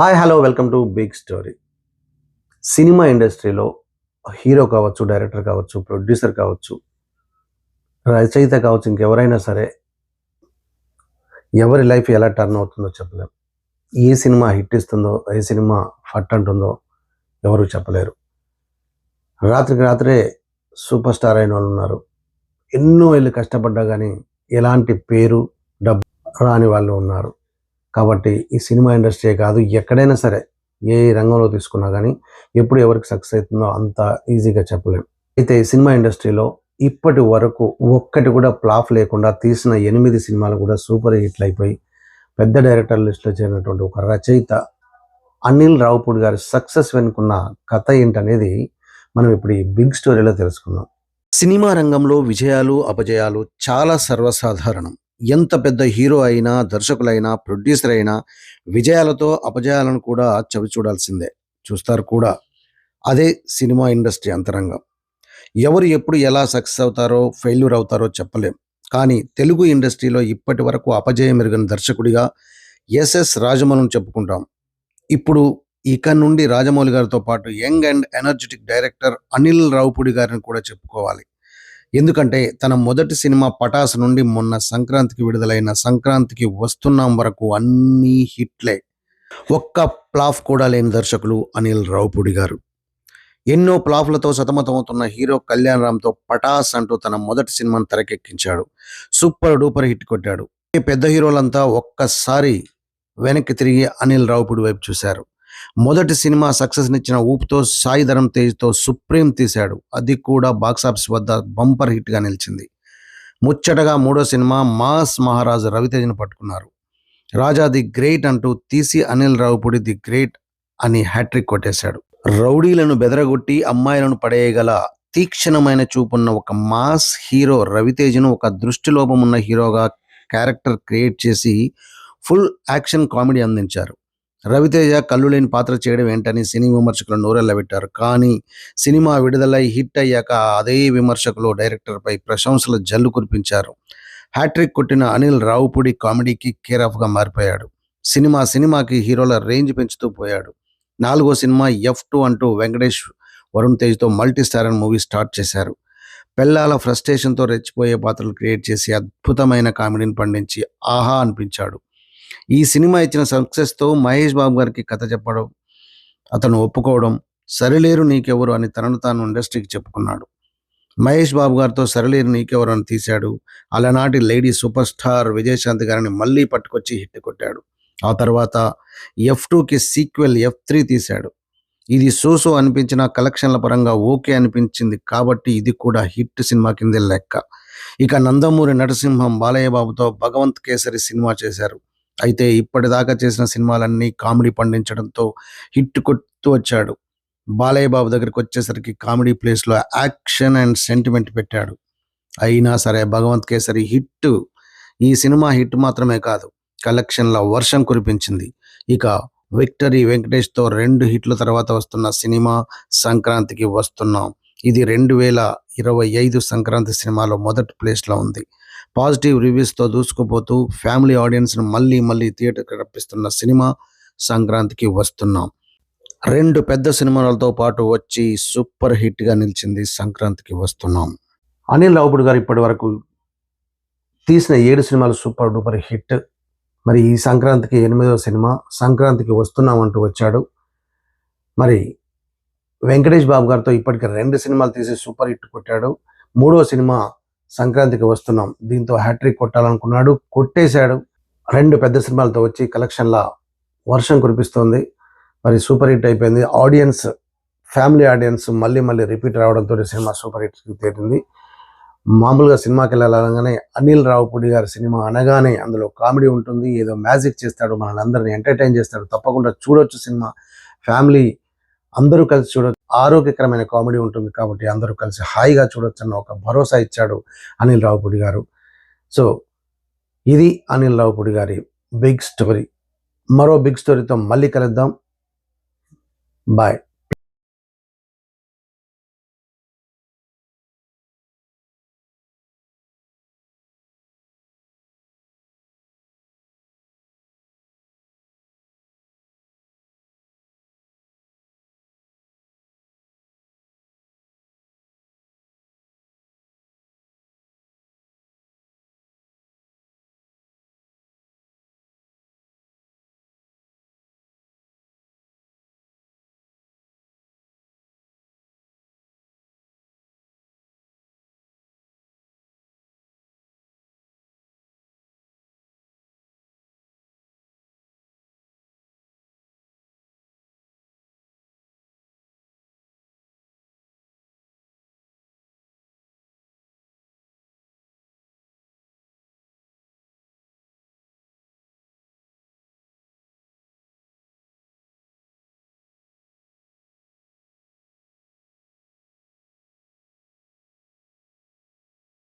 Hi hello welcome to big story cinema ఇండస్ట్రీలో hero కావచ్చు director కావచ్చు ప్రొడ్యూసర్ కావచ్చు రచయిత కావచ్చు ఇంకెవరైనా సరే ఎవరి లైఫ్ ఎలా టర్న్ అవుతుందో చెప్పలేం ఏ సినిమా హిట్ ఇస్తుందో ఏ సినిమా ఫట్ అంటుందో ఎవరు చెప్పలేరు. రాత్రికి రాత్రే సూపర్ స్టార్ అయిన వాళ్ళు ఉన్నారు. ఎన్నో ఏళ్ళు కష్టపడ్డా కానీ ఎలాంటి పేరు డబ్బు రాని వాళ్ళు ఉన్నారు. కాబట్టి ఈ సినిమా ఇండస్ట్రీ కాదు ఎక్కడైనా సరే ఏ రంగంలో తీసుకున్నా కానీ ఎప్పుడు ఎవరికి సక్సెస్ అవుతుందో అంత ఈజీగా చెప్పలేం. అయితే ఈ సినిమా ఇండస్ట్రీలో ఇప్పటి వరకు ఒక్కటి కూడా ప్లాఫ్ లేకుండా తీసిన ఎనిమిది సినిమాలు కూడా సూపర్ హిట్లు అయిపోయి పెద్ద డైరెక్టర్ లిస్టులో చేరినటువంటి ఒక రచయిత అనిల్ రావుపూడి గారి సక్సెస్ వెనుకున్న కథ ఏంటనేది మనం ఇప్పుడు ఈ బిగ్ స్టోరీలో తెలుసుకుందాం. సినిమా రంగంలో విజయాలు అపజయాలు చాలా సర్వసాధారణం. ఎంత పెద్ద హీరో అయినా దర్శకులైనా ప్రొడ్యూసర్ అయినా విజయాలతో అపజయాలను కూడా చవి చూడాల్సిందే. చూస్తారు కూడా. అదే సినిమా ఇండస్ట్రీ అంతరంగం. ఎవరు ఎప్పుడు ఎలా సక్సెస్ అవుతారో ఫెయిల్యూర్ అవుతారో చెప్పలేం. కానీ తెలుగు ఇండస్ట్రీలో ఇప్పటి వరకు అపజయం ఎరిగిన దర్శకుడిగా ఎస్ఎస్ రాజమౌళిని చెప్పుకుంటాం. ఇప్పుడు ఇక నుండి రాజమౌళి గారితో పాటు young and energetic director Anil Ravipudi గారిని కూడా చెప్పుకోవాలి. ఎందుకంటే తన మొదటి సినిమా పటాస్ నుండి మొన్న సంక్రాంతికి విడుదలైన సంక్రాంతికి వస్తున్నాం వరకు అన్ని హిట్లే. ఒక్క ప్లాఫ్ కూడా లేని దర్శకులు అనిల్ రావుపూడి గారు. ఎన్నో ప్లాఫ్లతో సతమతమవుతున్న హీరో కళ్యాణ్ రామ్తో పటాస్ అంటూ తన మొదటి సినిమాను తెరకెక్కించాడు. సూపర్ డూపర్ హిట్ కొట్టాడు. ఈ పెద్ద హీరోలంతా ఒక్కసారి వెనక్కి తిరిగి అనిల్ రావుపూడి వైపు చూశారు. మొదటి సినిమా సక్సెస్నిచ్చిన ఊపుతో సాయి ధరం తేజ్తో సుప్రీం తీశాడు. అది కూడా బాక్సాఫీస్ వద్ద బంపర్ హిట్గా నిలిచింది. ముచ్చటగా మూడో సినిమా మాస్ మహారాజు రవితేజను పట్టుకున్నారు. రాజా ది గ్రేట్ అంటూ తీసి అనిల్ రావుపూడి ది గ్రేట్ అని హ్యాట్రిక్ కొట్టేశాడు. రౌడీలను బెదరగొట్టి అమ్మాయిలను పడేయగల తీక్షణమైన చూపున్న ఒక మాస్ హీరో రవితేజను ఒక దృష్టిలోపం ఉన్న హీరోగా క్యారెక్టర్ క్రియేట్ చేసి ఫుల్ యాక్షన్ కామెడీ అందించారు. రవితేజ కళ్ళు లేని పాత్ర చేయడం ఏంటని సినీ విమర్శకులు నోరెళ్ళబెట్టారు కానీ సినిమా విడుదలై హిట్ అయ్యాక అదే విమర్శకులు డైరెక్టర్పై ప్రశంసలు జల్లు కురిపించారు. హ్యాట్రిక్ కొట్టిన అనిల్ రావుపూడి కామెడీకి కేర్ ఆఫ్గా మారిపోయాడు. సినిమా సినిమాకి హీరోల రేంజ్ పెంచుతూ పోయాడు. నాలుగో సినిమా ఎఫ్ టూ అంటూ వెంకటేష్ వరుణ్ తేజ్తో మల్టీ స్టారర్ మూవీ స్టార్ట్ చేశారు. పెళ్ళాల ఫ్రస్ట్రేషన్తో రెచ్చిపోయే పాత్రలు క్రియేట్ చేసి అద్భుతమైన కామెడీని పండించి ఆహా అనిపించాడు. ఈ సినిమా ఇచ్చిన సక్సెస్తో మహేష్ బాబు గారికి కథ చెప్పడం అతను ఒప్పుకోవడం సరిలేరు నీకెవరు అని తనను తాను ఇండస్ట్రీకి చెప్పుకున్నాడు. మహేష్ బాబు గారితో సరిలేరు నీకెవరు అని తీశాడు. అలనాటి లేడీ సూపర్ స్టార్ విజయశాంతి గారిని మళ్ళీ పట్టుకొచ్చి హిట్ కొట్టాడు. ఆ తర్వాత ఎఫ్ టూకి సీక్వెల్ ఎఫ్ త్రీ తీశాడు. ఇది సోసో అనిపించిన కలెక్షన్ల పరంగా ఓకే అనిపించింది కాబట్టి ఇది కూడా హిట్ సినిమా కిందే లెక్క. ఇక నందమూరి నరసింహం బాలయ్య బాబుతో భగవంత్ కేసరి సినిమా చేశారు. అయితే ఇప్పటిదాకా చేసిన సినిమాలన్నీ కామెడీ పండించడంతో హిట్ కొడుతూ వచ్చాడు. బాలయ్య బాబు దగ్గరికి వచ్చేసరికి కామెడీ ప్లేస్లో యాక్షన్ అండ్ సెంటిమెంట్ పెట్టాడు. అయినా సరే భగవంత్ కేసరి హిట్ ఈ సినిమా హిట్ మాత్రమే కాదు కలెక్షన్ల వర్షం కురిపించింది. ఇక విక్టరీ వెంకటేష్తో రెండు హిట్ల తర్వాత వస్తున్న సినిమా సంక్రాంతికి వస్తున్నాం. ఇది రెండు వేల ఇరవై ఐదు సంక్రాంతి సినిమాలో మొదటి ప్లేస్లో ఉంది. పాజిటివ్ రివ్యూస్తో దూసుకుపోతూ ఫ్యామిలీ ఆడియన్స్ను మళ్ళీ మళ్ళీ థియేటర్కి రప్పిస్తున్న సినిమా సంక్రాంతికి వస్తున్నాం. రెండు పెద్ద సినిమాలతో పాటు వచ్చి సూపర్ హిట్గా నిలిచింది సంక్రాంతికి వస్తున్నాం. అనిల్ రావుడు గారు ఇప్పటి వరకు తీసిన ఏడు సినిమాలు సూపర్ డూపర్ హిట్. మరి ఈ సంక్రాంతికి ఎనిమిదవ సినిమా సంక్రాంతికి వస్తున్నాం అంటూ వచ్చాడు. మరి వెంకటేష్ బాబు గారితో ఇప్పటికి రెండు సినిమాలు తీసి సూపర్ హిట్ కొట్టాడు. మూడో సినిమా సంక్రాంతికి వస్తున్నాం. దీంతో హ్యాట్రిక్ కొట్టాలనుకున్నాడు. కొట్టేశాడు. రెండు పెద్ద సినిమాలతో వచ్చి కలెక్షన్ల వర్షం కురిపిస్తోంది. మరి సూపర్ హిట్ అయిపోయింది. ఆడియన్స్ ఫ్యామిలీ ఆడియన్స్ మళ్ళీ మళ్ళీ రిపీట్ రావడంతో సినిమా సూపర్ హిట్ తేలింది మామూలుగా సినిమాకి వెళ్ళాలనగానే అనిల్ రావుపూడి గారి సినిమా అనగానే అందులో కామెడీ ఉంటుంది. ఏదో మ్యాజిక్ చేస్తాడు. మనల్ని అందరిని ఎంటర్టైన్ చేస్తాడు. తప్పకుండా చూడొచ్చు సినిమా. ఫ్యామిలీ అందరూ కలిసి చూడొచ్చు ఆరోగ్యకరమైన కామెడీ ఉంటుంది కాబట్టి అందరూ కలిసి హాయిగా చూడొచ్చు అన్న ఒక భరోసా ఇచ్చాడు అనిల్ రావుపూడి గారు. సో ఇది అనిల్ రావుపూడి గారి బిగ్ స్టోరీ. మరో బిగ్ స్టోరీతో మళ్ళీ కలుద్దాం. బాయ్.